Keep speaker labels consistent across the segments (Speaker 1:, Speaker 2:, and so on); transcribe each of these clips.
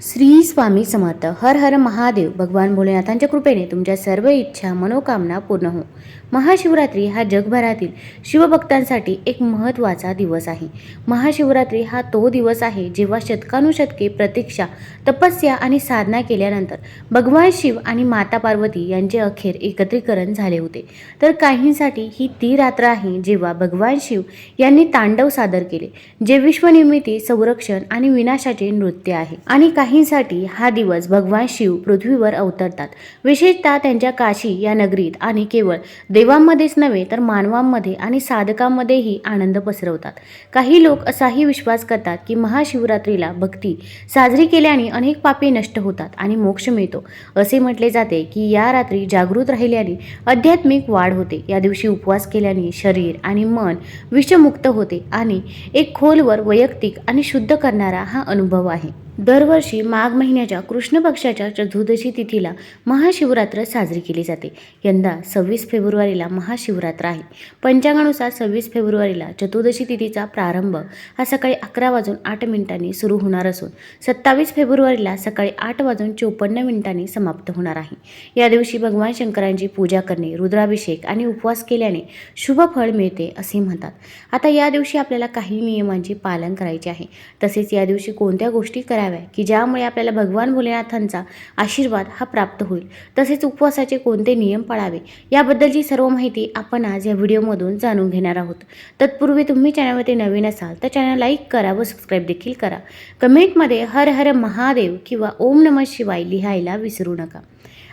Speaker 1: श्री स्वामी समर्थ. हर हर महादेव. भगवान भोलेनाथांच्या कृपेने तुमच्या सर्व इच्छा मनोकामना पूर्ण हो. महाशिवरात्री हा जगभरातील शिवभक्तांसाठी एक महत्त्वाचा दिवस आहे. महाशिवरात्री हा तो दिवस आहे जेव्हा शतकानुशतके प्रतीक्षा तपस्या आणि साधना केल्यानंतर भगवान शिव आणि माता पार्वती यांचे अखेर एकत्रीकरण झाले होते. तर काहींसाठी ही ती रात्र आहे जेव्हा भगवान शिव यांनी तांडव सादर केले जे विश्वनिर्मिती संरक्षण आणि विनाशाचे नृत्य आहे. आणि काही काहींसाठी हा दिवस भगवान शिव पृथ्वीवर अवतरतात. विशेषतः त्यांच्या काशी या नगरीत आणि केवळ देवांमध्येच नव्हे तर मानवांमध्ये आणि साधकांमध्येही आनंद पसरवतात. काही लोक असाही विश्वास करतात की महाशिवरात्रीला भक्ती साजरी केल्याने अनेक पापे नष्ट होतात आणि मोक्ष मिळतो. असे म्हटले जाते की या रात्री जागृत राहिल्याने आध्यात्मिक वाढ होते. या दिवशी उपवास केल्याने शरीर आणि मन विषमुक्त होते आणि एक खोलवर वैयक्तिक आणि शुद्ध करणारा हा अनुभव आहे. दरवर्षी माघ महिन्याच्या कृष्ण पक्षाच्या चतुर्दशी तिथीला महाशिवरात्र साजरी केली जाते. यंदा सव्वीस फेब्रुवारीला महाशिवरात्र आहे. पंचांगानुसार सव्वीस फेब्रुवारीला चतुर्दशी तिथीचा प्रारंभ हा सकाळी अकरा वाजून आठ मिनिटांनी सुरू होणार असून सत्तावीस फेब्रुवारीला सकाळी आठ वाजून चोपन्न मिनिटांनी समाप्त होणार आहे. या दिवशी भगवान शंकरांची पूजा करणे रुद्राभिषेक आणि उपवास केल्याने शुभ फळ मिळते असे म्हणतात. आता या दिवशी आपल्याला काही नियमांचे पालन करायचे आहे. तसेच या दिवशी कोणत्या गोष्टी कराव्या की ज्यामुळे आपल्याला भगवान भोलेनाथांचा आशीर्वाद हा प्राप्त होईल. तसेच उपवासाचे कोणते नियम पाळावे याबद्दलची सर्व माहिती आपण आज या व्हिडिओमधून जाणून घेणार आहोत. तत्पूर्वी तुम्ही चॅनलवरती नवीन असाल तर चॅनल लाईक करा व सबस्क्राईब देखील करा. कमेंटमध्ये हर हर महादेव किंवा ओम नमः शिवाय लिहायला विसरू नका.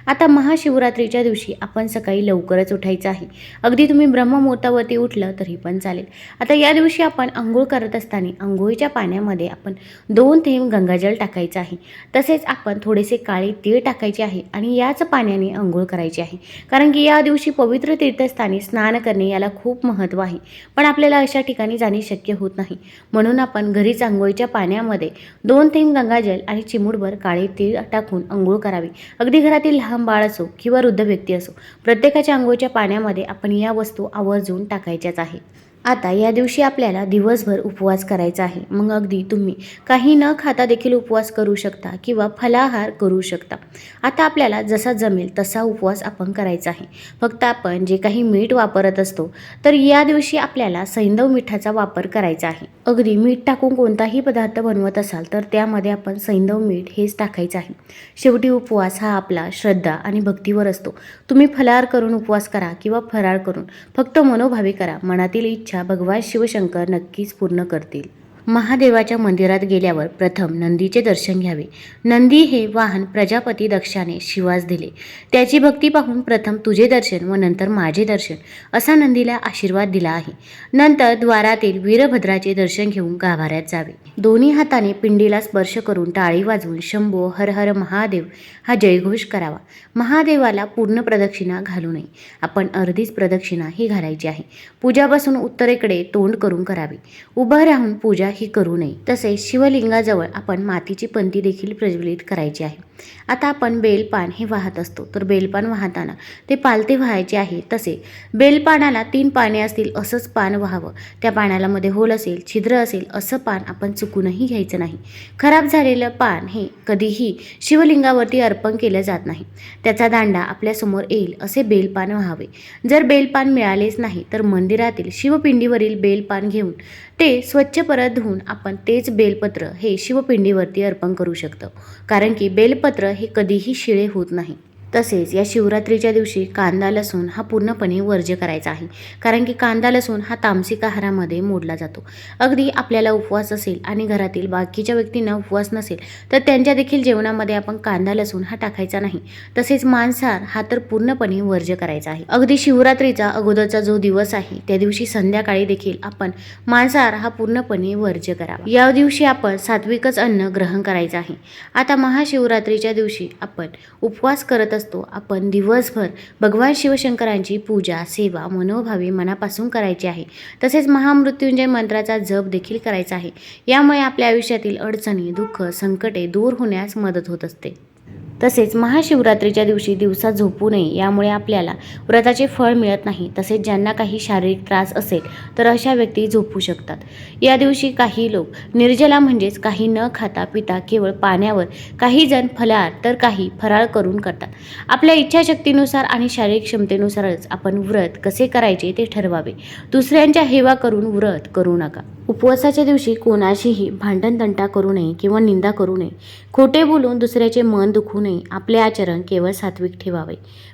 Speaker 1: आता महाशिवरात्रीच्या दिवशी आपण सकाळी लवकरच उठायचं आहे. अगदी तुम्ही ब्रह्ममुहूर्तावरती उठलं तरी पण चालेल. आता या दिवशी आपण आंघोळ करत असताना आंघोळीच्या पाण्यामध्ये आपण दोन थेंब गंगाजल टाकायचं आहे. तसेच आपण थोडेसे काळे तीळ टाकायचे आहे आणि याच पाण्याने आंघोळ करायची आहे. कारण की या दिवशी पवित्र तीर्थस्थानी स्नान करणे याला खूप महत्त्व आहे. पण आपल्याला अशा ठिकाणी जाणे शक्य होत नाही. म्हणून आपण घरीच आंघोळीच्या पाण्यामध्ये दोन थेंब गंगाजल आणि चिमुडभर काळे तीळ टाकून आंघोळ करावी. अगदी घरातील लहान बाळ असो किंवा वृद्ध व्यक्ती असो प्रत्येकाच्या आंघोळीच्या पाण्यामध्ये आपण या वस्तू आवर्जून टाकायच्याच आहे. आता या दिवशी आपल्याला दिवसभर उपवास करायचा आहे. मग अगदी तुम्ही काही न खाता देखील उपवास करू शकता किंवा फलाहार करू शकता. आता आपल्याला जसा जमेल तसा उपवास आपण करायचा आहे. फक्त आपण जे काही मीठ वापरत असतो तर या दिवशी आपल्याला सैंधव मिठाचा वापर करायचा आहे. अगदी मीठ टाकून कोणताही पदार्थ बनवत असाल तर त्यामध्ये आपण सैंधव मीठ हेच टाकायचं आहे. शेवटी उपवास हा आपला श्रद्धा आणि भक्तीवर असतो. तुम्ही फलाहार करून उपवास करा किंवा फराळ करून फक्त मनोभावी करा. मनातील इच्छा भगवान शिवशंकर नक्कीच पूर्ण करतील. महादेवाच्या मंदिरात गेल्यावर प्रथम नंदीचे दर्शन घ्यावे. नंदी हे वाहन प्रजापती दक्षाने शिवास दिले. त्याची भक्ती पाहून प्रथम तुझे दर्शन व नंतर माझे दर्शन असा नंदीला आशीर्वाद दिला आहे. नंतर द्वारातील वीरभद्राचे दर्शन घेऊन गाभाऱ्यात जावे. दोन्ही हाताने पिंडीला स्पर्श करून टाळी वाजवून शंभो हर हर महादेव हा जयघोष करावा. महादेवाला पूर्ण प्रदक्षिणा घालू नये. आपण अर्धीच प्रदक्षिणा ही घालायची आहे. पूजापासून उत्तरेकडे तोंड करून करावी. उभं राहून पूजा ही करू नये. तसेच शिवलिंगाजवळ आपण मातीची पंती देखील प्रज्वलित करायची आहे. आता आपण बेलपान हे वाहत असतो. तर बेलपान वाहताना ते पालते व्हायचे आहे. तसे बेलपानाला तीन पाने असतील असंच पान व्हावं. त्या पाण्याला मध्ये होल असेल छिद्र असेल असं पान आपण चुकूनही घ्यायचं नाही. खराब झालेलं पान हे कधीही शिवलिंगावरती अर्पण केलं जात नाही. त्याचा दांडा आपल्यासमोर येईल असे बेलपान व्हावे. जर बेलपान मिळालेच नाही तर मंदिरातील शिवपिंडीवरील बेलपान घेऊन ते स्वच्छ परत धुवून आपण तेच बेलपत्र हे शिवपिंडीवरती अर्पण करू शकतो. कारण की बेलपत्र हे कधीही शिळे होत नाही. तसेच या शिवरात्रीच्या दिवशी कांदा लसूण हा पूर्णपणे वर्ज्य करायचा आहे. कारण की कांदा लसूण हा तामसिक आहारामध्ये मोडला जातो. अगदी आपल्याला उपवास असेल आणि घरातील बाकीच्या व्यक्तींना उपवास नसेल तर त्यांच्या देखील जेवणामध्ये आपण कांदा लसूण हा टाकायचा नाही. तसेच मांसाहार हा तर पूर्णपणे वर्ज्य करायचा आहे. अगदी शिवरात्रीचा अगोदरचा जो दिवस आहे त्या दिवशी संध्याकाळी देखील आपण मांसाहार हा पूर्णपणे वर्ज्य करावा. या दिवशी आपण सात्विकच अन्न ग्रहण करायचं आहे. आता महाशिवरात्रीच्या दिवशी आपण उपवास करत असतो आपण दिवसभर भगवान शिवशंकरांची पूजा सेवा मनोभावे मनापासून करायची आहे. तसेच महामृत्युंजय मंत्राचा जप देखील करायचा आहे. यामुळे आपल्या आयुष्यातील अडचणी दुःख संकटे दूर होण्यास मदत होत असते. तसेच महाशिवरात्रीच्या दिवशी दिवसा झोपू नये यामुळे आपल्याला व्रताचे फळ मिळत नाही. तसेच ज्यांना काही शारीरिक त्रास असेल तर अशा व्यक्ती झोपू शकतात. या दिवशी काही लोक निर्जला म्हणजेच काही न खाता पिता केवळ पाण्यावर काही जण फलाहार तर काही फराळ करून करतात. आपल्या इच्छाशक्तीनुसार आणि शारीरिक क्षमतेनुसारच आपण व्रत कसे करायचे ते ठरवावे. दुसऱ्यांच्या हेवा करून व्रत करू नका. उपवासाच्या दिवशी कोणाशीही भांडण तंटा करू नये किंवा निंदा करू नये. खोटे बोलून दुसऱ्याचे मन दुखू नये. आपले आचरण केवळ सात्विक ठेवावे.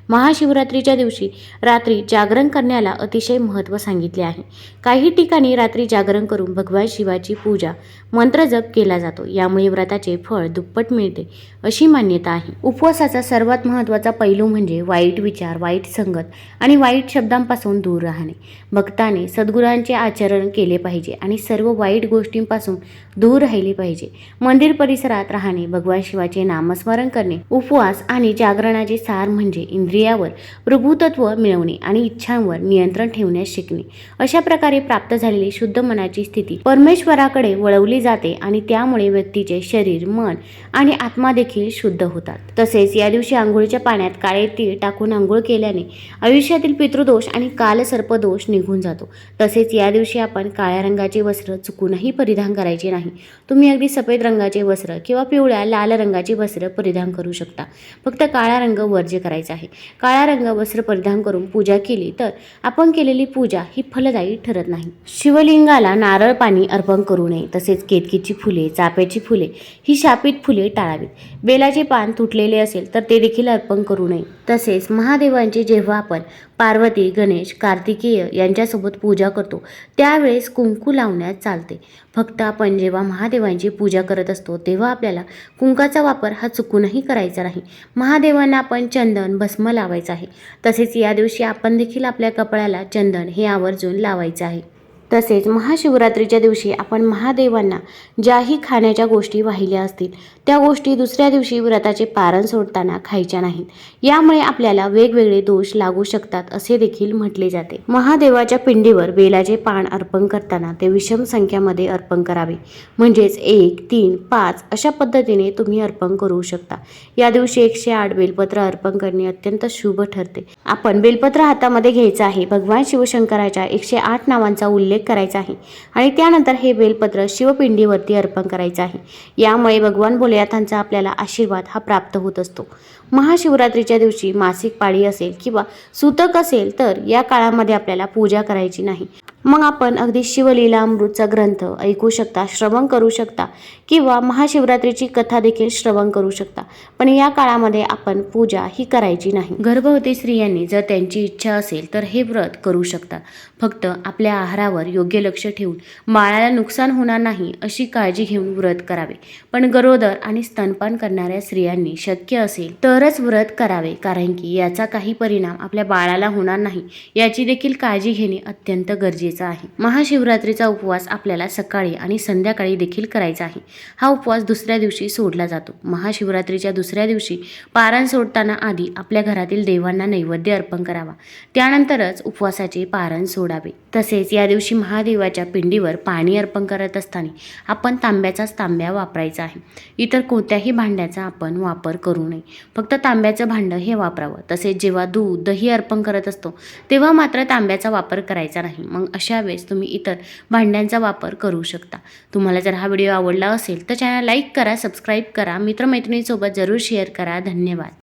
Speaker 1: महाशिवरात्रीच्या दिवशी रात्री जागरण करण्याला अतिशय महत्त्व सांगितले आहे. काही ठिकाणी रात्री जागरण करून भगवान शिवाची पूजा मंत्रजप केला जातो. यामुळे व्रताचे फळ दुप्पट मिळते अशी मान्यता आहे. उपवासाचा सर्वात महत्त्वाचा पैलू म्हणजे वाईट विचार वाईट संगत आणि वाईट शब्दांपासून दूर राहणे. भक्ताने सद्गुरांचे आचरण केले पाहिजे आणि सर्व वाईट गोष्टींपासून दूर राहिले पाहिजे. मंदिर परिसरात राहणे भगवान शिवाचे नामस्मरण करणे उपवास आणि जागरणाचे सार म्हणजे इंद्रियावर प्रभुतत्व मिळवणे आणि इच्छांवर नियंत्रण ठेवण्यास शिकणे. अशा प्रकारे प्राप्त झालेली शुद्ध मनाची स्थिती परमेश्वराकडे वळवली जाते आणि त्यामुळे व्यक्तीचे शरीर मन आणि आत्मा देखील शुद्ध होतात. तसेच या दिवशी आंघोळीच्या पाण्यात काळे तीळ टाकून आंघोळ केल्याने आयुष्यातील पितृदोष आणि कालसर्पदोष निघून जातो. तसेच या दिवशी आपण काळ्या रंगाचे वस्त्र चुकूनही परिधान करायचे नाही. तुम्ही अगदी सफेद रंगाचे वस्त्र किंवा पिवळ्या लाल रंगाचे वस्त्र परिधान करू शकता. फक्त काळा रंग वर्ज्य करायचा आहे. काळा रंग वस्त्र परिधान करून पूजा केली तर आपण केलेली पूजा ही फलदायी ठरत नाही. शिवलिंगाला नारळ पाणी अर्पण करू नये तसेच केतकीची फुले चाफ्याची फुले ही शापित फुले टाळावीत. बेलाचे पान तुटलेले असेल तर ते देखील अर्पण करू नये. तसेच महादेवांची जेव्हा आपण पार्वती गणेश कार्तिकेय यांच्यासोबत पूजा करतो त्यावेळेस कुंकू लावण्यात चालते. फक्त आपण जेव्हा महादेवांची पूजा करत असतो तेव्हा आपल्याला कुंकाचा वापर हा चुकूनही करायचा नाही. महादेवांना आपण चंदन भस्म लावायचं आहे. तसेच या दिवशी आपण देखील आपल्या कपड्याला चंदन हे आवर्जून लावायचं आहे. तसेच महाशिवरात्रीच्या दिवशी आपण महादेवांना ज्याही खाण्याच्या गोष्टी वाहिल्या असतील त्या गोष्टी दुसऱ्या दिवशी व्रताचे पारण सोडताना खायच्या नाहीत. यामुळे आपल्याला वेगवेगळे दोष लागू शकतात असे देखील म्हटले जाते. महादेवाच्या पिंडीवर बेलाचे पान अर्पण करताना ते विषम संख्यामध्ये अर्पण करावे. म्हणजेच एक तीन पाच अशा पद्धतीने तुम्ही अर्पण करू शकता. या दिवशी एकशे आठ बेलपत्र अर्पण करणे अत्यंत शुभ ठरते. आपण बेलपत्र हातामध्ये घ्यायचं आहे. भगवान शिवशंकराच्या एकशे आठ नावांचा उल्लेख करायचा आहे. आणि त्यानंतर हे बेलपत्र शिवपिंडीवरती अर्पण करायचं आहे. यामुळे भगवान भोलेनाथांचा आपल्याला आशीर्वाद हा प्राप्त होत असतो. महाशिवरात्रीच्या दिवशी मासिक पाळी असेल किंवा सुतक असेल तर या काळामध्ये आपल्याला पूजा करायची नाही. मग आपण अगदी शिवलीला अमृतचा ग्रंथ ऐकू शकता श्रवण करू शकता किंवा महाशिवरात्रीची कथा देखील श्रवण करू शकता. पण या काळामध्ये आपण पूजा ही करायची नाही. गर्भवती स्त्रियांनी जर त्यांची इच्छा असेल तर हे व्रत करू शकतात. फक्त आपल्या आहारावर योग्य लक्ष ठेवून बाळाला नुकसान होणार नाही अशी काळजी घेऊन व्रत करावे. पण गरोदर आणि स्तनपान करणाऱ्या स्त्रियांनी शक्य असेल तर तरच व्रत करावे कारण की याचा काही परिणाम आपल्या बाळाला होणार नाही याची देखील काळजी घेणे अत्यंत गरजेचं आहे. महाशिवरात्रीचा उपवास आपल्याला सकाळी आणि संध्याकाळी देखील करायचा आहे. हा उपवास दुसऱ्या दिवशी सोडला जातो. महाशिवरात्रीच्या दुसऱ्या दिवशी पारण सोडताना आधी आपल्या घरातील देवांना नैवेद्य अर्पण करावा. त्यानंतरच उपवासाचे पारण सोडावे. तसेच या दिवशी महादेवाच्या पिंडीवर पाणी अर्पण करत असताना आपण तांब्याचाच तांब्या वापरायचा आहे. इतर कोणत्याही भांड्याचा आपण वापर करू नये. फक्त फक्त तांब्याचं भांडं हे वापरावं. तसेच जेव्हा दूध दही अर्पण करत असतो तेव्हा मात्र तांब्याचा वापर करायचा नाही. मग अशा वेळेस तुम्ही इतर भांड्यांचा वापर करू शकता. तुम्हाला जर हा व्हिडिओ आवडला असेल तर चॅनल लाईक करा सबस्क्राईब करा. मित्रमैत्रिणीसोबत जरूर शेअर करा. धन्यवाद.